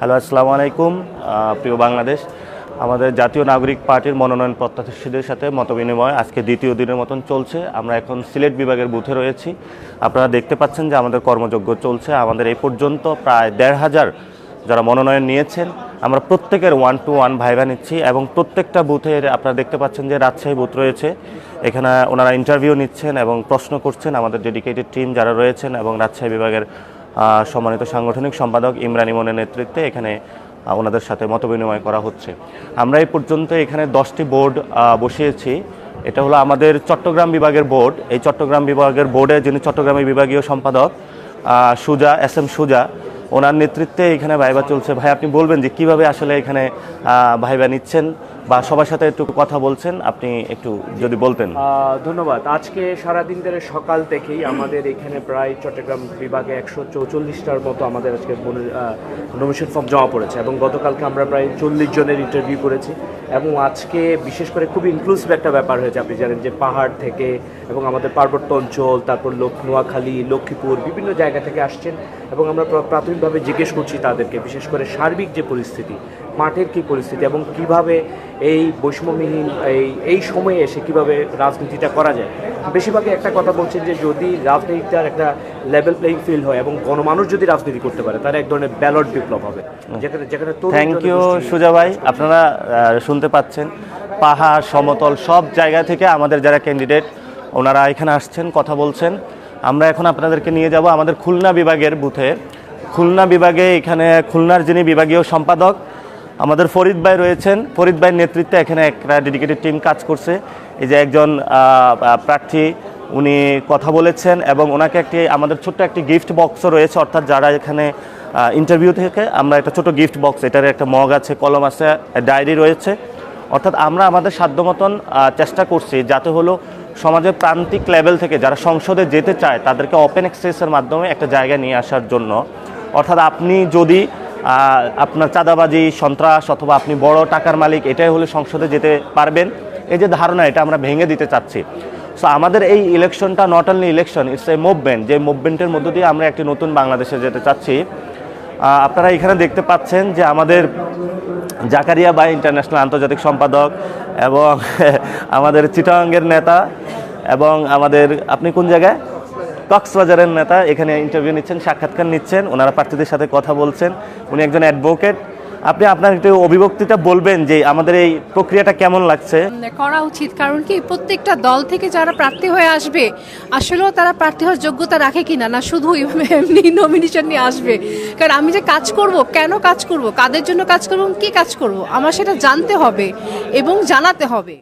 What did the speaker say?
Hello, আসসালামু আলাইকুম। প্রিয় বাংলাদেশ, আমাদের জাতীয় নাগরিক পার্টির মনোনয়ন প্রত্যাশীদের সাথে মতবিনিময় আজকে দ্বিতীয় দিনের মতন চলছে। আমরা এখন সিলেট বিভাগের বুথে রয়েছি। আপনারা দেখতে পাচ্ছেন যে আমাদের কর্মযজ্ঞ চলছে। আমাদের এই পর্যন্ত প্রায় দেড় হাজার যারা মনোনয়ন নিয়েছেন, আমরা প্রত্যেকের ওয়ান টু ওয়ান ভাইভা নিচ্ছি এবং প্রত্যেকটা বুথের আপনারা দেখতে পাচ্ছেন যে রাজশাহী বুথ রয়েছে। এখানে ওনারা ইন্টারভিউ নিচ্ছেন এবং প্রশ্ন করছেন আমাদের ডেডিকেটেড টিম যারা রয়েছেন এবং রাজশাহী বিভাগের সম্মানিত সাংগঠনিক সম্পাদক ইমরান ইমনের নেতৃত্বে এখানে ওনাদের সাথে মতবিনিময় করা হচ্ছে। আমরা এই পর্যন্ত এখানে দশটি বোর্ড বসিয়েছি। এটা হলো আমাদের চট্টগ্রাম বিভাগের বোর্ড। এই চট্টগ্রাম বিভাগের বোর্ডে যিনি চট্টগ্রামের বিভাগীয় সম্পাদক সুজা, এস এম সুজা, ওনার নেতৃত্বে এখানে ভাইবা চলছে। ভাই, আপনি বলবেন যে কীভাবে আসলে এখানে ভাইবা নিচ্ছেন? বা সবার সাথে একটু কথা বলছেন, আপনি একটু যদি বলতেন। ধন্যবাদ। আজকে সারাদিন ধরে সকাল থেকেই আমাদের এখানে প্রায় চট্টগ্রাম বিভাগে একশো চৌচল্লিশটার মতো আমাদের আজকে নমিনেশন ফর্ম জমা পড়েছে এবং গতকালকে আমরা প্রায় চল্লিশ জনের ইন্টারভিউ করেছি এবং আজকে বিশেষ করে খুব ইনক্লুসিভ একটা ব্যাপার হয়েছে। আপনি জানেন যে পাহাড় থেকে এবং আমাদের পার্বত্য অঞ্চল, তারপর লোক নোয়াখালী, লক্ষ্মীপুর বিভিন্ন জায়গা থেকে আসছেন এবং আমরা প্রাথমিকভাবে জিজ্ঞেস করছি তাদেরকে, বিশেষ করে সার্বিক যে পরিস্থিতি মাঠের কি পরিস্থিতি এবং কীভাবে এই বৈষম্যবিহীন এই এই সময়ে এসে কীভাবে রাজনীতিটা করা যায়? বেশিরভাগই একটা কথা বলছেন যে যদি রাজনীতিটার একটা লেভেল প্লেইং ফিল্ড হয় এবং গণমানুষ যদি রাজনীতি করতে পারে তার এক ধরনের ব্যালট বিপ্লব হবে। যেখানে যেখানে থ্যাংক ইউ সুজা ভাই। আপনারা শুনতে পাচ্ছেন। পাহাড় সমতল সব জায়গা থেকে আমাদের যারা ক্যান্ডিডেট ওনারা এখানে আসছেন কথা বলছেন। আমরা এখন আপনাদেরকে নিয়ে যাব আমাদের খুলনা বিভাগের বুথে। খুলনা বিভাগে এখানে খুলনার যিনি বিভাগীয় সম্পাদক আমাদের ফরিদ ভাই রয়েছেন। ফরিদ ভাইয়ের নেতৃত্বে এখানে একটা ডেডিকেটেড টিম কাজ করছে। এই যে একজন প্রার্থী, উনি কথা বলেছেন এবং ওনাকে একটি, আমাদের ছোট্ট একটি গিফট বক্সও রয়েছে। অর্থাৎ যারা এখানে ইন্টারভিউ থেকে, আমরা একটা ছোট গিফট বক্স এটার একটা মগ আছে, কলম আছে ডায়েরি রয়েছে। অর্থাৎ আমরা আমাদের সাধ্য মতন চেষ্টা করছি যাতে হলো সমাজের প্রান্তিক লেভেল থেকে যারা সংসদে যেতে চায়, তাদেরকে ওপেন এক্সেসের মাধ্যমে একটা জায়গায় নিয়ে আসার জন্য। অর্থাৎ আপনি যদি আপনার চাঁদাবাজি, সন্ত্রাস অথবা আপনি বড় টাকার মালিক, এটাই হলে সংসদে যেতে পারবেন। এই যে ধারণা, এটা আমরা ভেঙে দিতে চাচ্ছি। সো আমাদের এই ইলেকশনটা not only election it's a movement যে মুভমেন্টের মধ্য দিয়ে আমরা একটি নতুন বাংলাদেশে যেতে চাচ্ছি। আপনারা এখানে দেখতে পাচ্ছেন যে আমাদের জাকারিয়া বাই ইন্টারন্যাশনাল আন্তর্জাতিক সম্পাদক এবং আমাদের চিটাঙ্গের নেতা এবং আমাদের, আপনি কোন জায়গায়? কক্সবাজারের নেতা এখানে ইন্টারভিউ নিচ্ছেন, সাক্ষাৎকার নিচ্ছেন, ওনারা প্রার্থীদের সাথে কথা বলছেন, উনি একজন অ্যাডভোকেট আপনি আপনার একটু অভিভক্তিটা বলবেন যে আমাদের এই প্রক্রিয়াটা কেমন লাগছে? করা উচিত, কারণ কি প্রত্যেকটা দল থেকে যারা প্রার্থী হয়ে আসবে, আসলেও তারা প্রার্থী হওয়ার যোগ্যতা রাখে কিনা? না, শুধু এমনি নমিনেশন নিয়ে আসবে। কারণ আমি যে কাজ করব, কেন কাজ করব? কাদের জন্য কাজ করব কি কাজ করব? আমার সেটা জানতে হবে এবং জানাতে হবে।